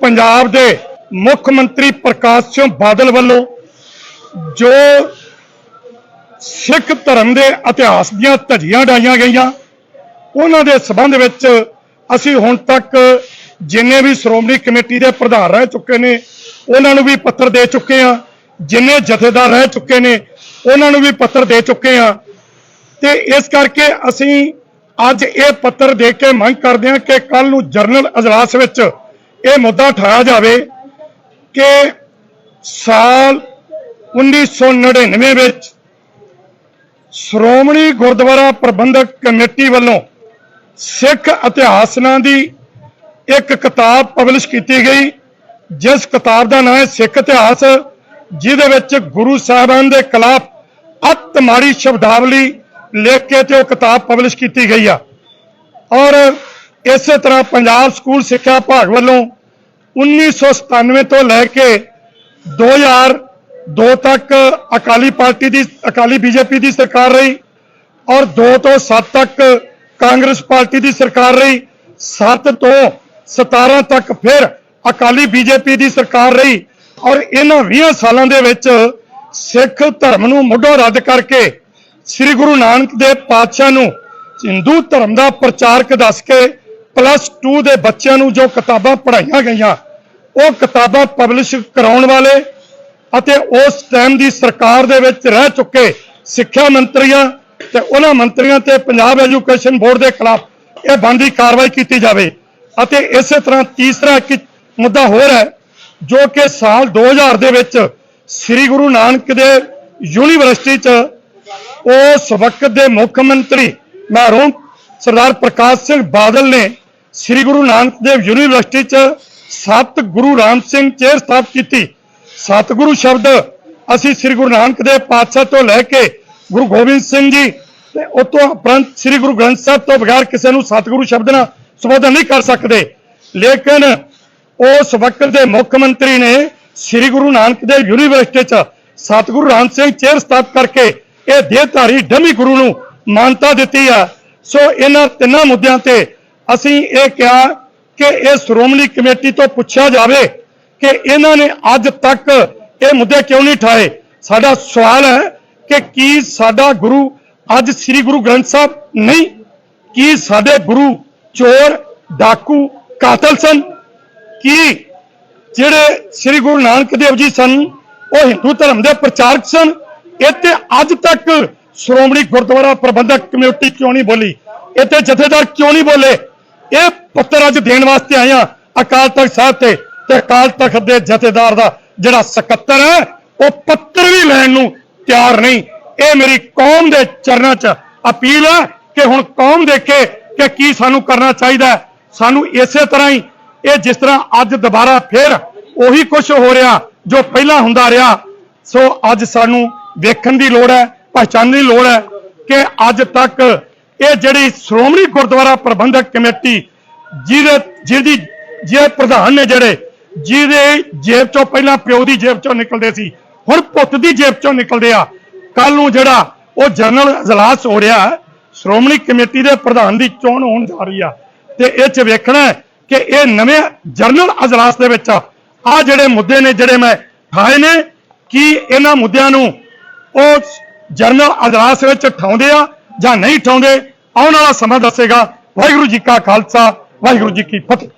ਪੰਜਾਬ ਦੇ ਮੁੱਖ ਮੰਤਰੀ ਪ੍ਰਕਾਸ਼ ਸਿੰਘ ਬਾਦਲ ਵੱਲੋਂ ਜੋ ਸਿੱਖ ਧਰਮ ਦੇ ਇਤਿਹਾਸ ਦੀਆਂ ਧੱਜੀਆਂ ਡਾਈਆਂ ਗਈਆਂ, ਉਹਨਾਂ ਦੇ ਸਬੰਧ ਵਿੱਚ ਅਸੀਂ ਹੁਣ ਤੱਕ ਜਿੰਨੇ ਵੀ ਸ਼੍ਰੋਮਣੀ ਕਮੇਟੀ ਦੇ ਪ੍ਰਧਾਨ ਰਹਿ ਚੁੱਕੇ ਨੇ, ਉਹਨਾਂ ਨੂੰ ਵੀ ਪੱਤਰ ਦੇ ਚੁੱਕੇ ਆ ਜਿੰਨੇ ਜਥੇਦਾਰ ਰਹਿ ਚੁੱਕੇ ਨੇ, ਉਹਨਾਂ ਨੂੰ ਵੀ ਪੱਤਰ ਦੇ ਚੁੱਕੇ ਆ ਤੇ ਇਸ ਕਰਕੇ ਅਸੀਂ ਅੱਜ ਇਹ ਪੱਤਰ ਦੇ ਕੇ ਮੰਗ ਕਰਦੇ ਹਾਂ ਕਿ ਕੱਲ ਨੂੰ ਜਰਨਲ ਅਜਲਾਸ ਵਿੱਚ ਇਹ ਮੁੱਦਾ ਉਠਾਇਆ ਜਾਵੇ ਕਿ ਸਾਲ 1999 ਵਿੱਚ ਸ਼੍ਰੋਮਣੀ ਗੁਰਦੁਆਰਾ ਪ੍ਰਬੰਧਕ ਕਮੇਟੀ ਵੱਲੋਂ ਸਿੱਖ ਇਤਿਹਾਸ ਨਾਂ ਦੀ ਇੱਕ ਕਿਤਾਬ ਪਬਲਿਸ਼ ਕੀਤੀ ਗਈ, ਜਿਸ ਕਿਤਾਬ ਦਾ ਨਾਮ ਹੈ ਸਿੱਖ ਇਤਿਹਾਸ, ਜਿਹਦੇ ਵਿੱਚ ਗੁਰੂ ਸਾਹਿਬਾਨ ਦੇ ਖਿਲਾਫ ਅਤ ਮਾੜੀ ਸ਼ਬਦਾਵਲੀ ਲਿਖ ਕੇ ਤੇ ਉਹ ਕਿਤਾਬ ਪਬਲਿਸ਼ ਕੀਤੀ ਗਈ ਆ। ਔਰ ਇਸੇ ਤਰ੍ਹਾਂ ਪੰਜਾਬ ਸਕੂਲ ਸਿੱਖਿਆ ਵਿਭਾਗ ਵੱਲੋਂ 1997 ਤੋਂ ਲੈ ਕੇ 2002 ਤੱਕ ਅਕਾਲੀ ਪਾਰਟੀ ਦੀ, ਅਕਾਲੀ ਬੀਜੇਪੀ ਦੀ ਸਰਕਾਰ ਰਹੀ ਔਰ 2 ਤੋਂ 7 ਤੱਕ ਕਾਂਗਰਸ ਪਾਰਟੀ ਦੀ ਸਰਕਾਰ ਰਹੀ। 7 ਤੋਂ 17 ਤੱਕ ਫਿਰ ਅਕਾਲੀ ਬੀਜੇਪੀ ਦੀ ਸਰਕਾਰ ਰਹੀ ਔਰ ਇਹਨਾਂ 20 ਸਾਲਾਂ ਦੇ ਵਿੱਚ ਸਿੱਖ ਧਰਮ ਨੂੰ ਮੁੱਢੋਂ ਰੱਦ ਕਰਕੇ ਸ੍ਰੀ ਗੁਰੂ ਨਾਨਕ ਦੇਵ ਪਾਤਸ਼ਾਹ ਨੂੰ ਹਿੰਦੂ ਧਰਮ ਦਾ ਪ੍ਰਚਾਰਕ ਦੱਸ ਕੇ ਪਲੱਸ 2 ਦੇ ਬੱਚਿਆਂ ਨੂੰ ਜੋ ਕਿਤਾਬਾਂ ਪੜ੍ਹਾਈਆਂ ਗਈਆਂ, ਉਹ ਕਿਤਾਬਾਂ ਪਬਲਿਸ਼ ਕਰਾਉਣ ਵਾਲੇ ਅਤੇ ਉਸ ਟਾਈਮ ਦੀ ਸਰਕਾਰ ਦੇ ਵਿੱਚ ਰਹਿ ਚੁੱਕੇ ਸਿੱਖਿਆ ਮੰਤਰੀਆਂ ਤੇ ਉਹਨਾਂ ਮੰਤਰੀਆਂ ਤੇ ਪੰਜਾਬ ਐਜੂਕੇਸ਼ਨ ਬੋਰਡ ਦੇ ਖਿਲਾਫ ਇਹ ਬੰਦੀ ਕਾਰਵਾਈ ਕੀਤੀ ਜਾਵੇ। ਅਤੇ ਇਸੇ ਤਰ੍ਹਾਂ ਤੀਸਰਾ ਇੱਕ ਮੁੱਦਾ ਹੋਰ ਹੈ, ਜੋ ਕਿ ਸਾਲ 2000 ਦੇ ਵਿੱਚ ਸ੍ਰੀ ਗੁਰੂ ਨਾਨਕ ਦੇਵ ਯੂਨੀਵਰਸਿਟੀ 'ਚ ਉਸ ਵਕਤ ਦੇ ਮੁੱਖ ਮੰਤਰੀ ਮਹਿਰੂਮ ਸਰਦਾਰ ਪ੍ਰਕਾਸ਼ ਸਿੰਘ ਬਾਦਲ ਨੇ ਸ੍ਰੀ ਗੁਰੂ ਨਾਨਕ ਦੇਵ ਯੂਨੀਵਰਸਿਟੀ 'ਚ ਸਤ ਗੁਰੂ ਰਾਮ ਸਿੰਘ ਚੇਅਰ ਸਥਾਪਿਤ ਕੀਤੀ। ਸਤਿਗੁਰੂ ਸ਼ਬਦ ਅਸੀਂ ਸ੍ਰੀ ਗੁਰੂ ਨਾਨਕ ਦੇਵ ਪਾਤਸ਼ਾਹ ਤੋਂ ਲੈ ਕੇ ਗੁਰੂ ਗੋਬਿੰਦ ਸਿੰਘ ਜੀ ਤੇ ਉਤੋਂ ਉਪਰੰਤ ਸ੍ਰੀ ਗੁਰੂ ਗ੍ਰੰਥ ਸਾਹਿਬ ਤੋਂ ਬਗੈਰ ਕਿਸੇ ਨੂੰ ਸਤਿਗੁਰੂ ਸ਼ਬਦ ਨਾਲ ਸੰਬੋਧਨ ਨਹੀਂ ਕਰ ਸਕਦੇ। ਲੇਕਿਨ ਉਸ ਵਕਤ ਦੇ ਮੁੱਖ ਮੰਤਰੀ ਨੇ ਸ੍ਰੀ ਗੁਰੂ ਨਾਨਕ ਦੇਵ ਯੂਨੀਵਰਸਿਟੀ ਚ ਸਤਿਗੁਰੂ ਰਾਮ ਸਿੰਘ ਚੇਅਰ ਸਥਾਪਿਤ ਕਰਕੇ ਇਹ ਦੇਹਧਾਰੀ ਡਮੀ ਗੁਰੂ ਨੂੰ ਮਾਨਤਾ ਦਿੱਤੀ ਆ। ਸੋ ਇਹਨਾਂ ਤਿੰਨਾਂ ਮੁੱਦਿਆਂ ਤੇ ਅਸੀਂ ਇਹ ਕਿਹਾ ਕਿ ਇਹ ਸ਼੍ਰੋਮਣੀ ਕਮੇਟੀ ਤੋਂ ਪੁੱਛਿਆ ਜਾਵੇ ਕਿ ਇਹਨਾਂ ਨੇ ਅੱਜ ਤੱਕ ਇਹ ਮੁੱਦੇ ਕਿਉਂ ਨਹੀਂ ਠਾਏ ਸਾਡਾ ਸਵਾਲ ਹੈ ਕਿ ਕੀ ਸਾਡਾ ਗੁਰੂ ਅੱਜ ਸ੍ਰੀ ਗੁਰੂ ਗ੍ਰੰਥ ਸਾਹਿਬ ਨਹੀਂ? ਕੀ ਸਾਡੇ ਗੁਰੂ ਚੋਰ, ਡਾਕੂ, ਕਾਤਲ ਸਨ? ਕੀ ਜਿਹੜੇ ਸ੍ਰੀ ਗੁਰੂ ਨਾਨਕ ਦੇਵ ਜੀ ਸਨ, ਉਹ ਹਿੰਦੂ ਧਰਮ ਦੇ ਪ੍ਰਚਾਰਕ ਸਨ? ਇੱਥੇ ਅੱਜ ਤੱਕ ਸ਼੍ਰੋਮਣੀ ਗੁਰਦੁਆਰਾ ਪ੍ਰਬੰਧਕ ਕਮੇਟੀ ਕਿਉਂ ਨਹੀਂ ਬੋਲੀ? ਇੱਥੇ ਜਥੇਦਾਰ ਕਿਉਂ ਨਹੀਂ ਬੋਲੇ? ਇਹ ਪੱਤਰ ਅੱਜ ਦੇਣ ਵਾਸਤੇ ਆਇਆ ਅਕਾਲ ਤਖਤ ਸਾਹਿਬ ਤੇ ਤੇ ਅਕਾਲ ਤਖਤ ਦੇ ਜਥੇਦਾਰ ਦਾ ਜਿਹੜਾ ਸਕੱਤਰ ਹੈ, ਉਹ ਪੱਤਰ ਵੀ ਲੈਣ ਨੂੰ ਤਿਆਰ ਨਹੀਂ। ਇਹ ਮੇਰੀ ਕੌਮ ਦੇ ਚਰਨਾਂ 'ਚ ਅਪੀਲ ਹੈ ਕਿ ਹੁਣ ਕੌਮ ਦੇਖੇ ਕਿ ਕੀ ਸਾਨੂੰ ਕਰਨਾ ਚਾਹੀਦਾ ਸਾਨੂੰ ਇਸੇ ਤਰ੍ਹਾਂ ਹੀ ਇਹ ਜਿਸ ਤਰ੍ਹਾਂ ਅੱਜ ਦੁਬਾਰਾ ਫੇਰ ਉਹੀ ਕੁਝ ਹੋ ਰਿਹਾ ਜੋ ਪਹਿਲਾਂ ਹੁੰਦਾ ਰਿਹਾ। ਸੋ ਅੱਜ ਸਾਨੂੰ ਵੇਖਣ ਦੀ ਲੋੜ ਹੈ, ਪਛਾਣਨ ਦੀ ਲੋੜ ਹੈ ਕਿ ਅੱਜ ਤੱਕ ਇਹ ਜਿਹੜੀ ਸ਼੍ਰੋਮਣੀ ਗੁਰਦੁਆਰਾ ਪ੍ਰਬੰਧਕ ਕਮੇਟੀ ਜਿਹਦੇ ਜਿਹਦੀ ਜੇ ਪ੍ਰਧਾਨ ਨੇ ਜਿਹੜੇ, ਜਿਹਦੇ ਜੇਬ ਚੋਂ ਪਹਿਲਾਂ ਪਿਓ ਦੀ ਜੇਬ ਚੋਂ ਨਿਕਲਦੇ ਸੀ, ਹੁਣ ਪੁੱਤ ਦੀ ਜੇਬ ਚੋਂ ਨਿਕਲਦੇ ਆ। ਕੱਲ ਨੂੰ ਜਿਹੜਾ ਉਹ ਜਨਰਲ ਅਜਲਾਸ ਹੋ ਰਿਹਾ, ਸ਼੍ਰੋਮਣੀ ਕਮੇਟੀ ਦੇ ਪ੍ਰਧਾਨ ਦੀ ਚੋਣ ਹੋਣ ਜਾ ਰਹੀ ਆ। ਤੇ ਇਹ ਚ ਵੇਖਣਾ ਕਿ ਇਹ ਨਵੇਂ ਜਨਰਲ ਅਜਲਾਸ ਦੇ ਵਿੱਚ ਆ। ਜਿਹੜੇ ਮੁੱਦੇ ਨੇ ਜਿਹੜੇ ਮੈਂ ਠਾਏ ਨੇ, ਕਿ ਇਹਨਾਂ ਮੁੱਦਿਆਂ ਨੂੰ ਉਹ ਜਨਰਲ ਅਜਲਾਸ ਵਿੱਚ ਠਾਉਂਦੇ ਆ ਜਾਂ ਨਹੀਂ ਠਾਉਂਦੇ ਆਉਣ ਵਾਲਾ ਸਮਾਂ ਦੱਸੇਗਾ ਵਾਹਿਗੁਰੂ ਜੀ ਕਾ ਖਾਲਸਾ ਵਾਹਿਗੁਰੂ ਜੀ ਕੀ ਫਤਿਹ।